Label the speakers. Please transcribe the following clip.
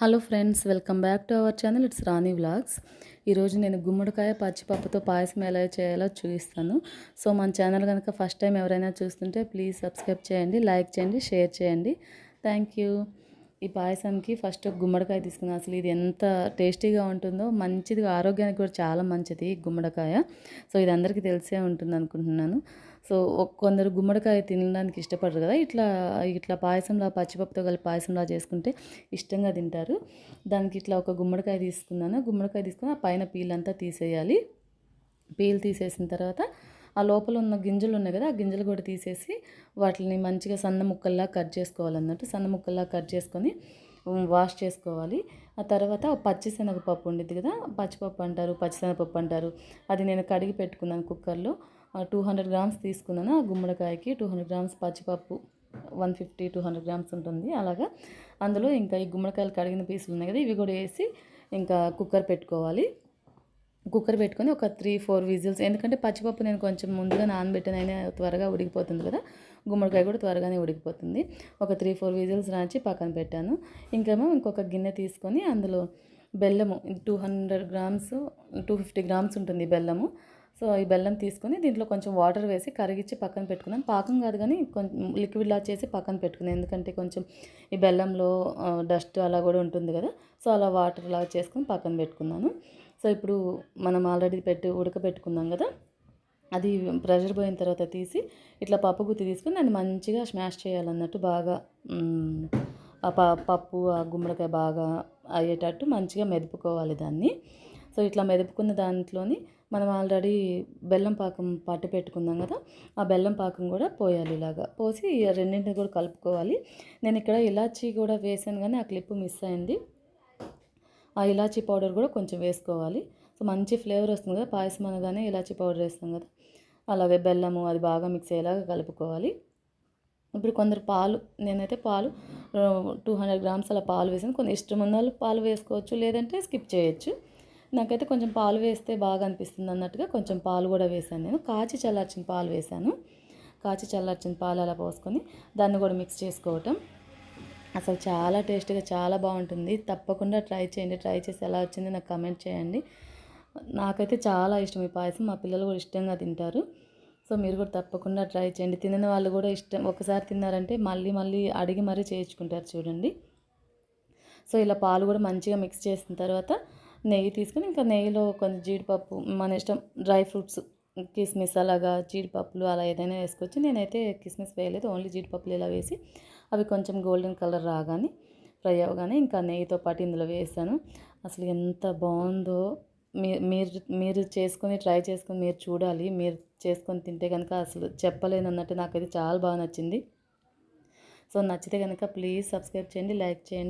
Speaker 1: Hello friends welcome back to our channel. It's Rani vlogs. ఈరోజు నేను గుమ్మడికాయ పచ్చిపప్పుతో పాయసం ఎలా చేయాలో చూపిస్తాను. సో మన ఛానల్ కనుక ఫస్ట్ టైం ఎవరైనా చూస్తుంటే ప్లీజ్ సబ్స్క్రైబ్ చేయండి లైక్ చేయండి షేర్ చేయండి. థ్యాంక్ యూ ఈ పాయసంకి ఫస్ట్ గుమ్మడికాయ తీసుకున్నాను అసలు ఇది ఎంత టేస్టీగా ఉంటుందో మంచిది ఆరోగ్యానికి కూడా చాలా మంచిది గుమ్మడికాయ. సో ఇది అందరికీ తెలిసే ఉంటుంది అనుకుంటున్నాను. సో కొందరు గుమ్మడికాయ తినడానికి ఇష్టపడరు కదా ఇట్లా ఇట్లా పాయసంలా పచ్చిపప్పుతో కలిపి పాయసంలా చేసుకుంటే ఇష్టంగా తింటారు. దానికి ఇట్లా ఒక గుమ్మడికాయ తీసుకున్నాను. గుమ్మడికాయ తీసుకుని ఆ పైన పీలంతా తీసేయాలి. పీల్ తీసేసిన తర్వాత ఆ లోపల ఉన్న గింజలు ఉన్నాయి కదా ఆ గింజలు కూడా తీసేసి వాటిని మంచిగా సన్న ముక్కల్లా కట్ చేసుకోవాలన్నట్టు సన్న ముక్కల్లా కట్ చేసుకొని వాష్ చేసుకోవాలి. ఆ తర్వాత పచ్చిశనగపప్పు ఉండిద్ది కదా పచ్చిపప్పు అంటారు పచ్చిశనగపప్పు అంటారు. అది నేను కడిగి పెట్టుకున్నాను కుక్కర్లో. టూ హండ్రెడ్ గ్రామ్స్ తీసుకున్నాను ఆ గుమ్మడికాయకి two hundred grams పచ్చిపప్పు one fifty two hundred grams ఉంటుంది అలాగా. అందులో ఇంకా ఈ గుమ్మడికాయలు కడిగిన పీసులు ఉన్నాయి కదా ఇవి కూడా వేసి ఇంకా కుక్కర్ పెట్టుకోవాలి. కుక్కర్ పెట్టుకొని ఒక త్రీ ఫోర్ విజిల్స్. ఎందుకంటే పచ్చిపప్పు నేను కొంచెం ముందుగా నానబెట్టినైనా త్వరగా ఉడికిపోతుంది కదా. గుమ్మడికాయ కూడా త్వరగానే ఉడికిపోతుంది. ఒక త్రీ ఫోర్ విజిల్స్ రాచి పక్కన పెట్టాను. ఇంకేమో ఇంకొక గిన్నె తీసుకొని అందులో బెల్లము two hundred grams two fifty grams ఉంటుంది బెల్లము. సో ఈ బెల్లం తీసుకుని దీంట్లో కొంచెం వాటర్ వేసి కరిగించి పక్కన పెట్టుకున్నాను పాకం కాదు కానీ కొంచెం లిక్విడ్లా చేసి పక్కన పెట్టుకున్నాను ఎందుకంటే కొంచెం ఈ బెల్లంలో డస్ట్ అలా కూడా ఉంటుంది కదా. సో అలా వాటర్ చేసుకుని పక్కన పెట్టుకున్నాను. సో ఇప్పుడు మనం ఆల్రెడీ పెట్టి ఉడకబెట్టుకున్నాం కదా. అది ప్రెషర్ పోయిన తర్వాత తీసి ఇట్లా పప్పు గుత్తి తీసుకుని దాన్ని మంచిగా స్మాష్ చేయాలన్నట్టు బాగా ఆ పప్పు ఆ గుమ్మడికాయ బాగా అయ్యేటట్టు మంచిగా మెదుపుకోవాలి దాన్ని. సో ఇట్లా మెదుపుకున్న దాంట్లోని మనం ఆల్రెడీ బెల్లం పాకం పట్టి పెట్టుకున్నాం కదా ఆ బెల్లం పాకం కూడా పోయాలి ఇలాగా. పోసి రెండింటిని కూడా కలుపుకోవాలి. నేను ఇక్కడ ఇలాచీ కూడా వేసాను కానీ ఆ క్లిప్ మిస్ అయింది. ఆ ఇలాచీ పౌడర్ కూడా కొంచెం వేసుకోవాలి. సో మంచి ఫ్లేవర్ వస్తుంది కదా పాయసం అనగానే ఇలాచీ పౌడర్ వేస్తాం కదా. అలాగే బెల్లము అది బాగా మిక్స్ అయ్యేలాగా కలుపుకోవాలి. ఇప్పుడు కొందరు పాలు నేనైతే పాలు టూ హండ్రెడ్ గ్రామ్స్ అలా పాలు వేసాను. కొన్ని ఇష్టం ఉన్న వాళ్ళు పాలు వేసుకోవచ్చు లేదంటే స్కిప్ చేయొచ్చు. నాకైతే కొంచెం పాలు వేస్తే బాగా అనిపిస్తుంది అన్నట్టుగా కొంచెం పాలు కూడా వేసాను నేను. కాచి చల్లార్చిన పాలు వేసాను కాచి చల్లార్చిన పాలు అలా పోసుకొని దాన్ని కూడా మిక్స్ చేసుకోవటం. అసలు చాలా టేస్టీగా చాలా బాగుంటుంది. తప్పకుండా ట్రై చేయండి. ట్రై చేసి ఎలా వచ్చింది నాకు కమెంట్ చేయండి. నాకైతే చాలా ఇష్టం ఈ పాయసం. మా పిల్లలు కూడా ఇష్టంగా తింటారు. సో మీరు కూడా తప్పకుండా ట్రై చేయండి. తినని వాళ్ళు కూడా ఇష్టం ఒకసారి తిన్నారంటే మళ్ళీ మళ్ళీ అడిగి మరీ చేయించుకుంటారు చూడండి. సో ఇలా పాలు కూడా మంచిగా మిక్స్ చేసిన తర్వాత నెయ్యి తీసుకుని ఇంకా నెయ్యిలో కొంచెం జీడిపప్పు మన ఇష్టం డ్రై ఫ్రూట్స్ కిస్మిస్ అలాగా జీడిపప్పులు అలా ఏదైనా వేసుకోవచ్చు. నేనైతే కిస్మిస్ వేయలేదు ఓన్లీ జీడిపప్పులు ఇలా వేసి అవి కొంచెం గోల్డెన్ కలర్ రాగానే ఫ్రై అవ్వగానే ఇంకా నెయ్యితో పాటు ఇందులో వేసాను. అసలు ఎంత బాగుందో! మీరు మీరు చేసుకొని ట్రై చేసుకొని మీరు చూడాలి. మీరు చేసుకొని తింటే కనుక అసలు చెప్పలేనన్నట్టు నాకైతే చాలా బాగా నచ్చింది. సో నచ్చితే కనుక ప్లీజ్ సబ్స్క్రైబ్ చేయండి లైక్ చేయండి.